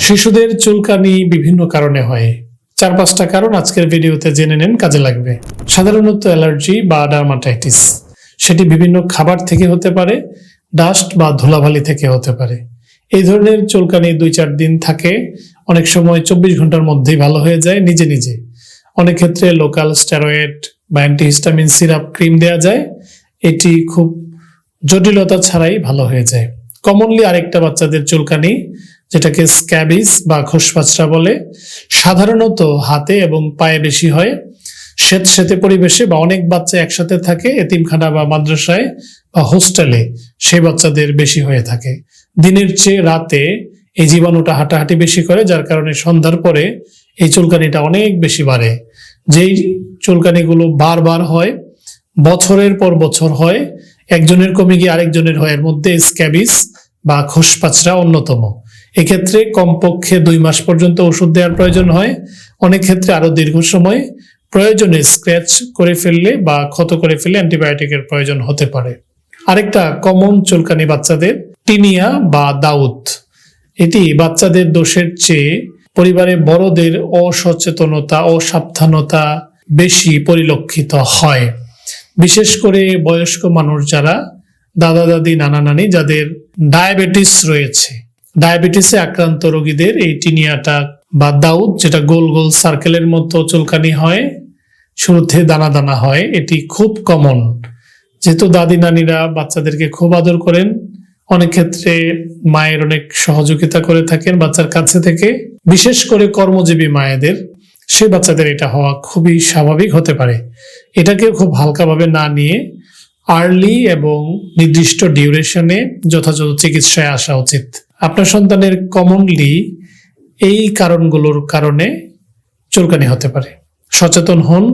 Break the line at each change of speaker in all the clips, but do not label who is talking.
শিশুদের চুলকানি বিভিন্ন কারণে হয়। চার পাঁচটা কারণ আজকের ভিডিওতে জেনে নেন, কাজে লাগবে। সাধারণত অ্যালার্জি বা ডার্মাটাইটিস। সেটি বিভিন্ন খাবার থেকে হতে পারে, ডাস্ট বা ধুলাবালি থেকে হতে পারে। এই ধরনের চুলকানি দুই চার দিন থাকে। অনেক সময় চব্বিশ ঘণ্টার মধ্যেই ভালো হয়ে যায় নিজে নিজে। অনেক ক্ষেত্রে লোকাল স্টেরয়েড বা অ্যান্টিহিস্টামিন সিরাপ ক্রিম দেওয়া যায়। এটি খুব জটিলতা ছাড়াই ভালো হয়ে যায়। কমনলি আরেকটা বাচ্চাদের চুলকানি যেটাকে স্ক্যাবিস বা খোসপাচরা বলে, সাধারণত হাতে এবং পায়ে বেশি হয়। স্বেত সেতে পরিবেশে বা অনেক বাচ্চা একসাথে থাকে এতিমখানা বা মাদ্রাসায় বা হোস্টেলে সেই বাচ্চাদের বেশি হয়ে থাকে। দিনের চেয়ে রাতে এই জীবাণুটা হাঁটাহাঁটি বেশি করে, যার কারণে সন্ধ্যার পরে এই চুলকানিটা অনেক বেশি বাড়ে। যেই চুলকানিগুলো বারবার হয়, বছরের পর বছর হয়, একজনের কমে গিয়ে আরেকজনের হয়। এর মধ্যে স্ক্যাবিস বা খোসপাচরা অন্যতম। এক্ষেত্রে কমপক্ষে দুই মাস পর্যন্ত ওষুধ দেওয়ার প্রয়োজন হয়। অনেক ক্ষেত্রে আরও দীর্ঘ সময় প্রয়োজনে স্ক্র্যাচ করে ফেললে বা ক্ষত করে ফেললে অ্যান্টিবায়োটিকের প্রয়োজন হতে পারে। আরেকটা কমন চুলকানি বাচ্চাদের টিনিয়া বা দাউদ। এটি বাচ্চাদের দোষের চেয়ে পরিবারে বড়দের অসচেতনতা অসাবধানতা বেশি পরিলক্ষিত হয়। বিশেষ করে বয়স্ক মানুষ যারা, দাদা দাদি, নানা নানি যাদের ডায়াবেটিস রয়েছে। ডায়াবেটিসে আক্রান্ত রোগীদের এই টিনিয়াটা বা দাউদ যেটা গোল গোল সার্কেলের মতো চুলকানি হয়, শুরুতে দানা দানা হয়, এটি খুব কমন যেহেতু দাদি নানিরা বাচ্চাদেরকে খুব আদর করেন, অনেক ক্ষেত্রে মায়ের অনেক সহযোগিতা করে থাকেন বাচ্চার কাছে থেকে। বিশেষ করে কর্মজীবী মায়েদের, সে বাচ্চাদের এটা হওয়া খুবই স্বাভাবিক হতে পারে। এটাকে খুব হালকাভাবে না নিয়ে আর্লি এবং নির্দিষ্ট ডিউরেশনে যথাযথ চিকিৎসায় আসা উচিত। আপনার সন্তানের কমনলি এই কারণগুলোর কারণে চুলকানি হতে পারে। সচেতন হন,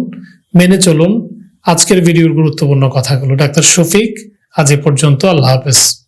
মেনে চলুন। আজকের ভিডিওর গুরুত্বপূর্ণ কথাগুলো। ডাক্তার শফিক, আজ এ পর্যন্ত আল্লাহ হাফেজ।